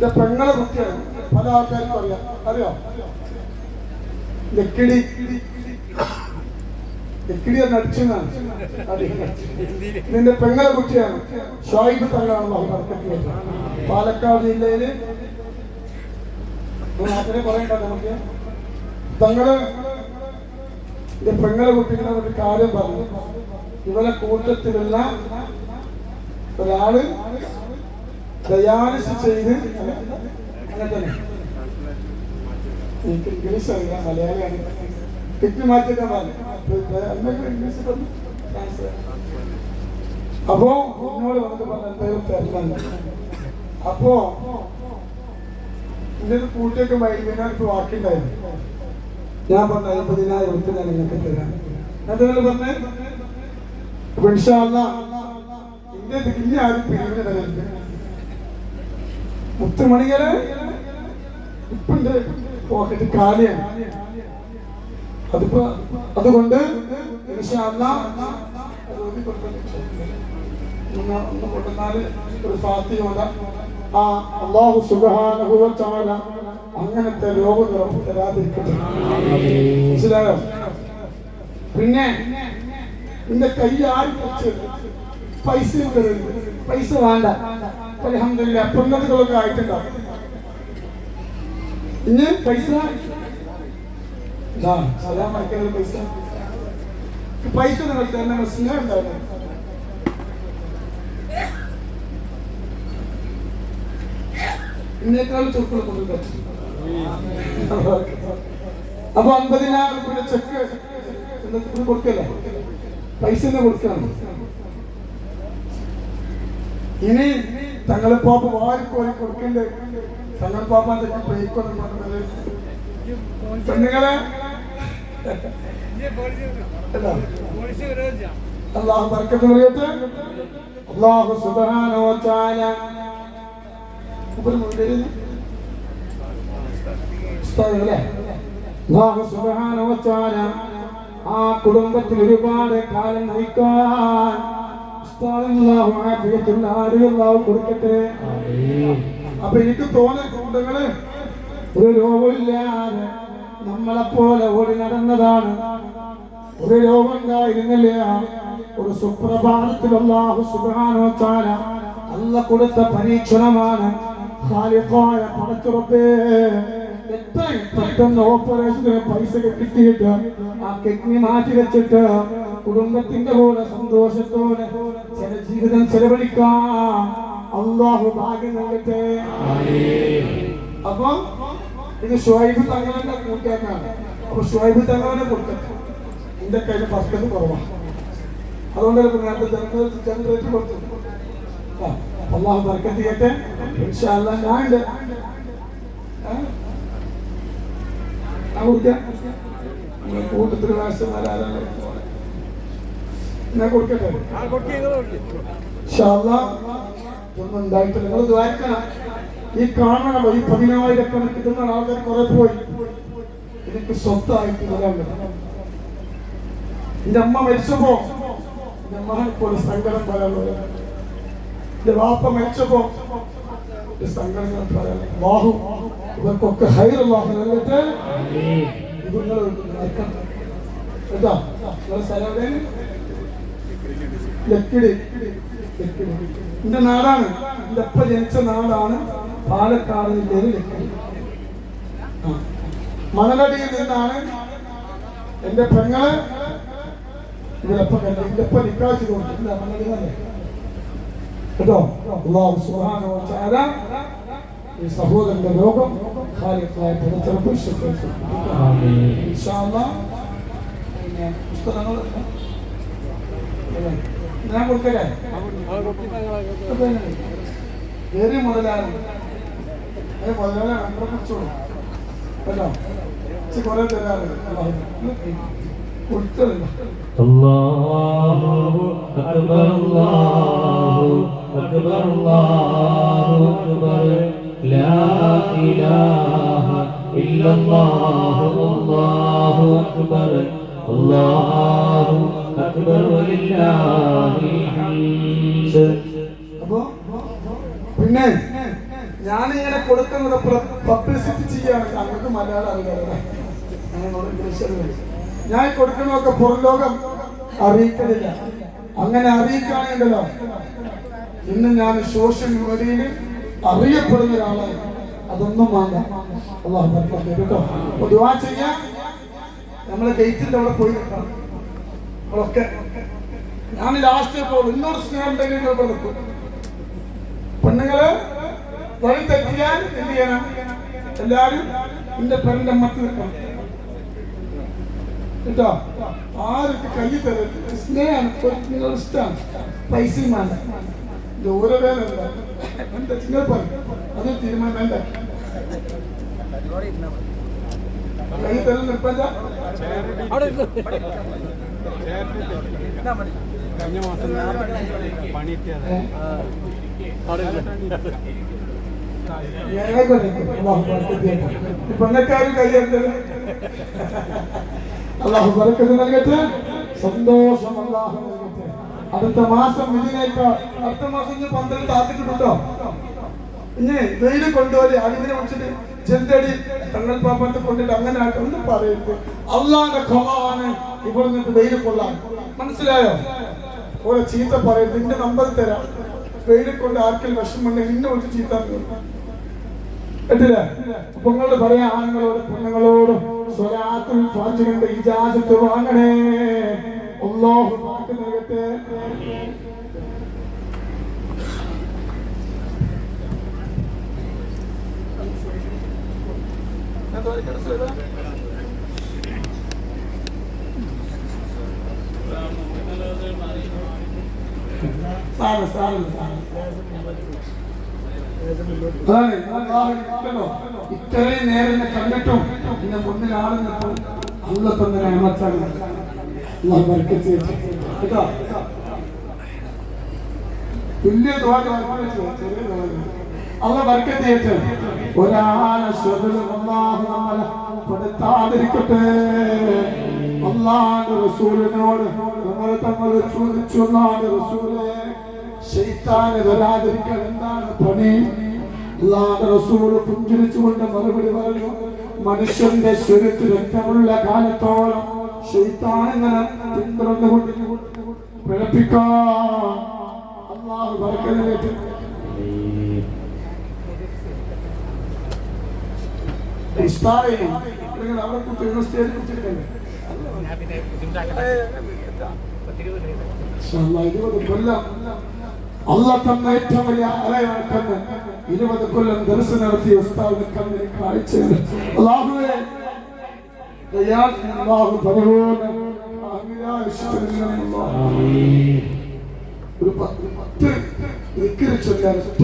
എന്റെ പെങ്ങളെ കുട്ടിയാണ് പല ആൾക്കാർക്കും അറിയാം. അറിയോ? ലക്കിടി ലക്കിടി അടിച്ചതാണ് നിന്റെ പെങ്ങളെ കുട്ടിയാണ്. ഷോയിബ് തങ്ങളാണ്. പാലക്കാട് ജില്ലയിൽ തങ്ങൾ എന്റെ പെങ്ങളെ കുട്ടികളെ ഒരു കാര്യം പറഞ്ഞു. ഇവരെ കൂട്ടത്തിലുള്ള ഒരാൾ ഡയാലിസിസ് ചെയ്ത് അങ്ങനെ തന്നെ. എനിക്ക് ഇംഗ്ലീഷ് അറിയാം മലയാളിയാണ് പറഞ്ഞു എന്നൊക്കെ ഇംഗ്ലീഷ്. അപ്പോ എന്നോട് വന്നിട്ട് പറഞ്ഞു എന്തായാലും തരണം അപ്പോ എന്റെ ഒരു കൂട്ടിയൊക്കെ വൈകുന്നേരത്ത് വാക്കുണ്ടായിരുന്നു ഞാൻ പറഞ്ഞ അയ്പതിനായിരം ഉറുപ്പ് ഞാൻ നിങ്ങൾക്ക് തരാം. എന്താണ് പറഞ്ഞേ? അപ്പൊ ഇൻഷാ അല്ലാ, ഇന്റെ ഇനി ആരും പിരിവിന് ഇപ്പൊ എന്റെ പോക്കറ്റ് കാലിയാണ് അതിപ്പോ അതുകൊണ്ട് ഒരു. ആ അങ്ങനത്തെ രോഗം മനസ്സിലായോ? പിന്നെ നിന്റെ കൈ ആയി പൈസ പൈസ വേണ്ട. അലഹമില്ല പുന്നതുകളൊക്കെ ആയിട്ടുണ്ടാവും ഇനി പൈസ? പൈസ. പൈസ നിങ്ങൾ തന്നെ സ്നേഹം ഉണ്ടായിരുന്നു ചുരുക്കൾ കൊണ്ടുവരും അപ്പൊ അമ്പതിനായിരം രൂപയുടെ ചെക്ക് കൊടുക്കല്ലേ? പൈസ കൊടുക്കണം. ഇനി തങ്ങളെ പാപ്പ വാരിക്കോരി കൊടുക്കണ്ടേ തങ്ങൾ പാപ്പ അതൊക്കെ പ്രേക്കൊന്നും പറഞ്ഞത് പെണ്ണുങ്ങളെ. അള്ളാഹു പറയട്ടെ അള്ളാഹു? അല്ലാഹു സുബ്ഹാനഹു വ തആല ആ കുടുംബത്തിൽ ഒരുപാട് കാലം നയിക്കാൻ ആഫിയത്തുള്ള ആരോഗ്യം കൊടുക്കട്ടെ. അപ്പൊ എനിക്ക് തോന്നുന്ന കുടുംബങ്ങൾ ഒരു രോഗമില്ലാതെ നമ്മളെപ്പോലെ ഓടി നടന്നതാണ്. ഒരു രോഗം ഉണ്ടായിരുന്നില്ല ഒരു സുപ്രഭാതത്തിൽ സുബ്ഹാനഹു വ തആല അല്ല കൊടുത്ത പരീക്ഷണമാണ് ഖാലിഖായ പടച്ചുറപ്പേ. എത്രയും പെട്ടെന്ന് ഓപ്പറേഷന് പൈസ കിട്ടിയിട്ട് ആ കിഡ്നി മാറ്റി വെച്ചിട്ട് കുടുംബത്തിന്റെ പോലെ സന്തോഷത്തോടെ ചില ജീവിതം ചെലവഴിക്കാൻ അള്ളാഹു ഭാഗ്യം നൽകട്ടെ. അപ്പൊ ഇത് ഷുഹൈബ് തങ്ങളുടെ കൂട്ടുകാരനാണ് അപ്പൊ ഷുഹൈബ് തങ്ങളുടെ കൊടുക്കട്ടെ എന്റെ കയ്യിൽ പസ്കത് കുറവാണ് അതുകൊണ്ട് നേരത്തെ ജനറേറ്റ് കൊടുത്തു. അള്ളാഹു ബർക്കത്ത് ഞാൻ ആ? ഞാൻ കൊടുക്കട്ടെ? ഉണ്ടായിട്ടില്ല. നിങ്ങൾ ദ്വാരക്കണം ഈ കാണണം ഈ പതിനായിരക്കണക്കിന് കിട്ടുന്ന ആൾക്കാർ കുറെ പോയി. എനിക്ക് സ്വത്തായിട്ട് പറ്റും. എന്റെ അമ്മ മരിച്ചപ്പോ എന്റെ അമ്മയ്ക്ക് ഒരു സങ്കടം പറയാനുള്ളത് എന്റെ വാപ്പ മരിച്ചപ്പോ ഒരു സങ്കടം ഞാൻ പറയാൻ ബാഹു ഇവർക്കൊക്കെ ഹൈറുള്ളാഹു നൽകട്ടെ. എന്നിട്ട് നടക്കണം കേട്ടോ? നിങ്ങളെ സ്ഥലം? ലക്കിടി. എന്റെ നാടാണ്. എന്റെ അപ്പ ജനിച്ച നാടാണ് പാലക്കാട് ജില്ലയിൽ ലക്കിടി. മണലടിയിൽ നിന്നാണ് എന്റെ പെങ്ങൾ ഇതിലപ്പ കണ്ടു ഇതിലപ്പ നിക്കാച്ച് കൊടുത്തില്ല മണലടിയല്ലേ കേട്ടോ? തആല ഈ സഹോദരന്റെ ലോകം ഖാലിഖായ പടച്ചിറപ്പ് ഇൻഷാ അല്ലാഹ്. പിന്നെ പുസ്തകങ്ങൾ ഞാൻ കൊടുക്കട്ടെ വേറെ മുതലാണ് ഏ മുതലാണ് നമ്പർ കുറിച്ചോളൂ കേട്ടോ ഇച്ചിരി കുറെ തരാറ് കൊടുത്തല്ലോ الله أكبر الله أكبر الله أكبر لا إله إلا الله الله أكبر الله പിന്നെ ഞാനിങ്ങനെ കൊടുക്കുന്നത് പബ്ലിസിറ്റി ചെയ്യാണ് ഞങ്ങൾക്ക് മലയാളം അറിയാതെ ഞാൻ കൊടുക്കുന്നതൊക്കെ പുറം ലോകം അറിയിക്കുന്നില്ല അങ്ങനെ അറിയിക്കുകയാണെങ്കിലോ ഇന്ന് ഞാൻ സോഷ്യൽ മീഡിയയിൽ അറിയപ്പെടുന്ന ഒരാളായി. അതൊന്നും വേണ്ട. അള്ളാഹു കേട്ടോ. ദുവാ ചെയ്യാം. നമ്മൾ ഗേറ്റിന്റെ അവിടെ പോയി നിൽക്കണം. നമ്മളൊക്കെ ഞാൻ ലാസ്റ്റ് ഇപ്പോൾ ഇന്നൊരു സ്നേഹം ഉണ്ടെങ്കിൽ നിൽക്കും പെണ്ണുങ്ങൾ വഴി തെറ്റിയാൽ എന്ത് ചെയ്യണം? എല്ലാരും എന്റെ പെണ്ണിന്റെ മത്ത് നിൽക്കണം. കേട്ടോ? ആർക്ക് കൈ തരരുത്? സ്നേഹമാണ്. നിങ്ങൾ ഇഷ്ടമാണ്. പൈസയും വേണ്ട. ഇത് ഓരോ വേല എന്താ നിങ്ങൾ പറയും? അത് തീരുമാനം കൈ തരം നിർബന്ധ? കഴിഞ്ഞ മാസം സന്തോഷം അടുത്ത മാസം അടുത്ത മാസം ഇനി പന്ത്രണ്ട് താത്തിട്ടുണ്ടോ ഇനി വെയിൽ കൊണ്ടുപോലെ അടിവിനെ വിളിച്ചിട്ട് ചെന്തടി തങ്ങൾ പാപ്പത്തെ കൊണ്ടിട്ട് അങ്ങനെ ഒന്നും പറയരുത്. അള്ളാന്റെ ഖമാണ് ഇവിടെ നിന്ന് വെയിൽ കൊള്ളാൻ. മനസ്സിലായോ? ഓരോ ചീത്ത പറയരുത്. നിന്റെ നമ്പർ തരാം. വെയിൽ കൊണ്ട് ആർക്കും വിഷമുണ്ടെങ്കിൽ നിന്നെ വിളിച്ച് ചീത്ത കേട്ടില്ലേ? അപ്പൊ നിങ്ങളോട് പറയാ ആണുങ്ങളോട് പെണ്ണുങ്ങളോട് ഫാത്തിഹയുടെ ഇജാസത്ത് വാങ്ങണേ. ഒന്നോ നൽകട്ടെ. Sir sir sir? ഇത്രയും നേരം കണ്ടിട്ടും എന്റെ മുന്നിൽ ആളുന്നപ്പോൾ അല്ല തന്നെ വലിയ ദുആ ചെയ്യണം. ചെറിയ ചെയ്യട്ടെ നമ്മളെ റസൂലിനോട് എന്താണ് പുഞ്ചിരിച്ചുകൊണ്ട് മറുപടി പറഞ്ഞു മനുഷ്യന്റെ സ്വരത്തിൽ രക്തമുള്ള കാലത്തോളം ശൈത്താൻ ഇങ്ങനെ പിന്തുടർന്നുകൊണ്ട് പിഴപ്പിക്കാൻ അള്ളാഹു ബർക്കത്ത് ഇസ്താറയും നിങ്ങൾ അവിടെ കുത്തിരുന്ന സ്റ്റേജിൽ കുത്തിരിക്കണ്ടേ ഇരുപത് കൊല്ലം. അല്ല തന്ന ഏറ്റവും വലിയ അലയണക്കെന്ന് ഇരുപത് കൊല്ലം ദർശനം നടത്തിയ ഉസ്താവിന് കണ്ണിന് കാഴ്ച അള്ളാഹുവേ അള്ളാഹു പരിപൂർണ ഒരു പത്ത് ചൊല്ലാൻ ഒറ്റ.